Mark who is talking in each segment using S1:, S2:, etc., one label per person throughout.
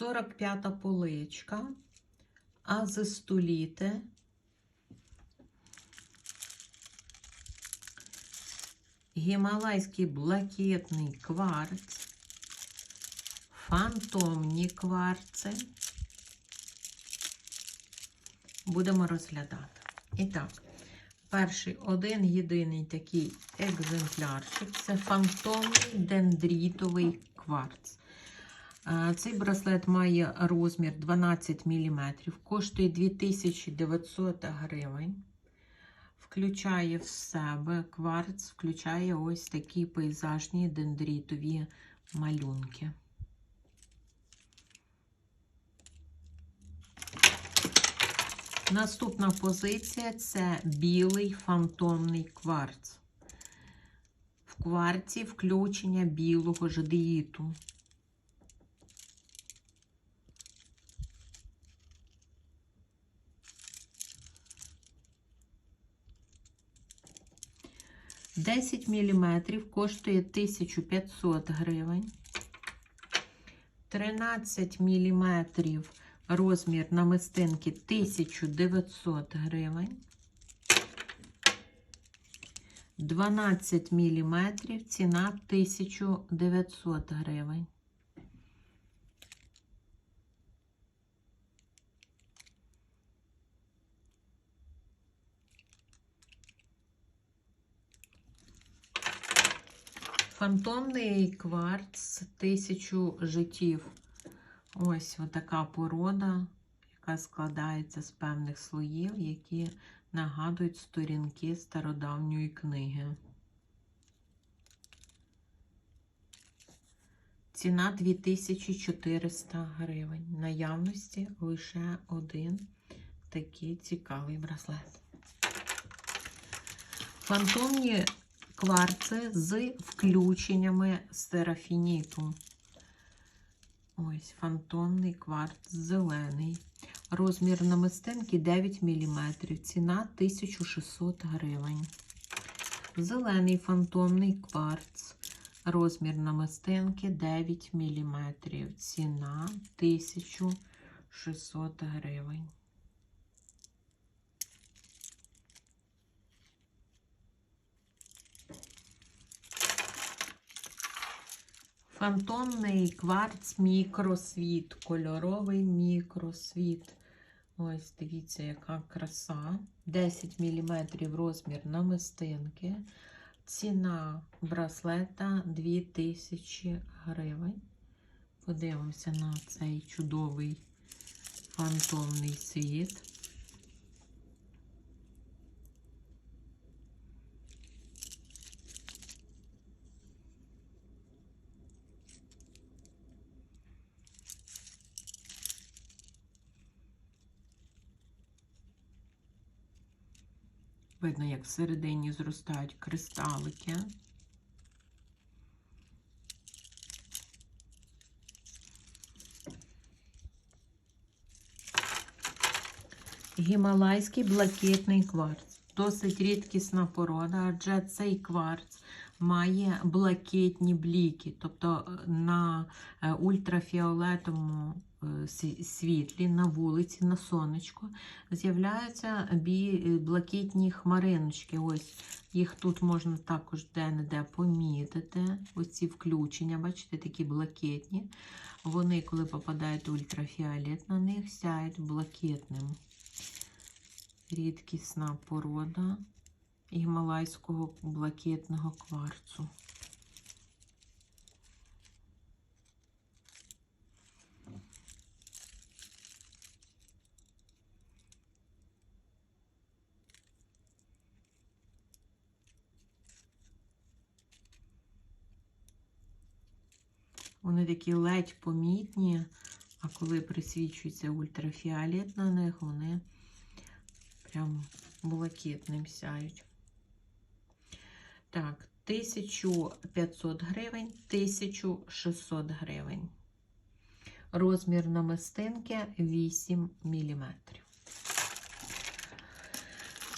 S1: 45-та поличка, азистоліти, гімалайський блакитний кварц, фантомні кварци. Будемо розглядати. І так, перший один єдиний такий екземплярчик це фантомний дендрітовий кварц. Цей браслет має розмір 12 мм, коштує 2900 гривень. Включає в себе кварц, включає ось такі пейзажні дендрітові малюнки. Наступна позиція це білий фантомний кварц. В кварці включення білого жадеїту. Десять міліметрів коштує 1500 гривень. 13 міліметрів розмір намистинки 1900 гривень. 12 мм, ціна 1900 гривень. Фантомний кварц 1000 життів. Ось така порода, яка складається з певних слоїв, які нагадують сторінки стародавньої книги. Ціна 2400 гривень. Наявності лише один такий цікавий браслет. Фантомні кварци з включеннями серафініту. Ось фантомний кварц зелений. Розмір намистинки 9 мм. Ціна 1600 гривень. Зелений фантомний кварц. Розмір намистинки 9 мм. Ціна 1600 гривень. Фантомний кварц мікросвіт, кольоровий мікросвіт. Ось, дивіться, яка краса. 10 мм розмір намистинки. Ціна браслета 2000 гривень. Подивимося на цей чудовий фантомний світ. Видно, як всередині зростають кристалики. Гімалайський блакитний кварц. Досить рідкісна порода, адже цей кварц має блакитні бліки, тобто на е, ультрафіолетовому світлі на вулиці, на сонечку з'являються блакитні хмариночки. Ось їх тут можна також де-не-де помітити. Ось ці включення, бачите, такі блакитні. Вони, коли попадають ультрафіолет, на них сяють блакитним. Рідкісна порода гімалайського блакитного кварцу. Вони такі ледь помітні, а коли присвічується ультрафіолет на них, вони прям блакитним сяють. Так, 1500 гривень, 1600 гривень. Розмір намистинки 8 мм.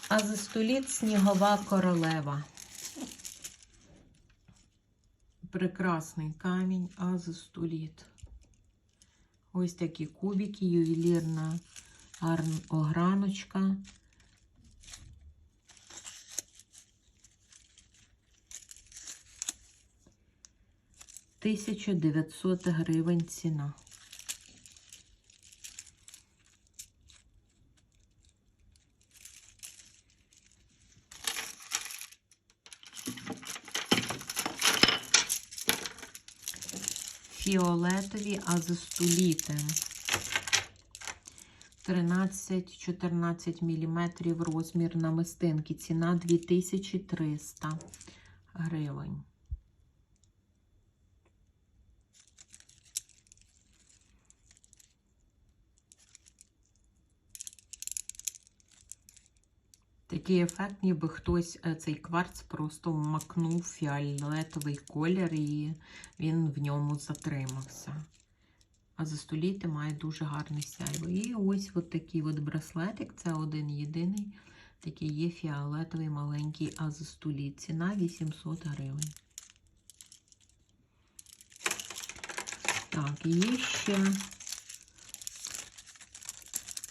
S1: Азистоліт снігова королева. Прекрасний камінь азистоліт. Ось такі кубики, ювелірна ограночка. Тисяча дев'ятсот гривень ціна. Фіолетові азостоліти. 13-14 мм розмір намистинки. Ціна 2300 гривень. Такий ефект, ніби хтось е, цей кварц просто макнув фіолетовий колір і він в ньому затримався. А застоліти має дуже гарний сяйво. І ось от такий от браслетик. Це один єдиний. Такий є фіолетовий маленький азостоліт. Ціна 800 гривень. Так, є ще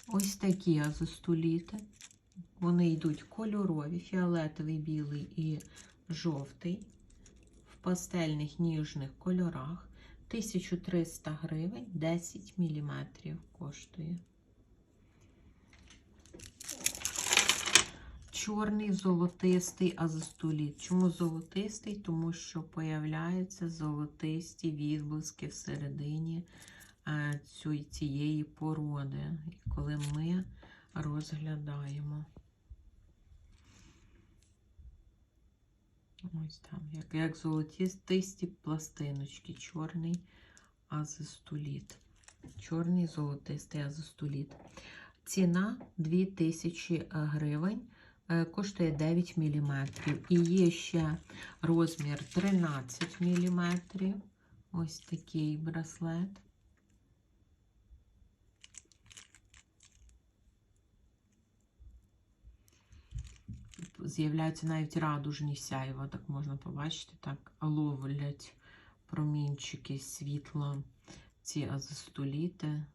S1: ось такі азостоліти. Вони йдуть кольорові, фіолетовий, білий і жовтий. В пастельних ніжних кольорах. 1300 гривень, 10 мм коштує. Чорний золотистий азостоліт. Чому золотистий? Тому що появляються золотисті відблиски всередині е, цієї породи, коли ми розглядаємо. Ось там, як, як золотисті пластиночки, чорний азостоліт. Чорний золотистий азостоліт. Ціна 2000 гривень, е, коштує 9 мм. І є ще розмір 13 мм. Ось такий браслет. З'являються навіть радужні сяйва, так можна побачити, так ловлять промінчики світла, ці азостоліти.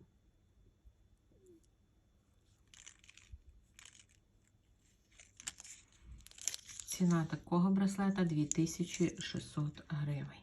S1: Ціна такого браслета 2600 гривень.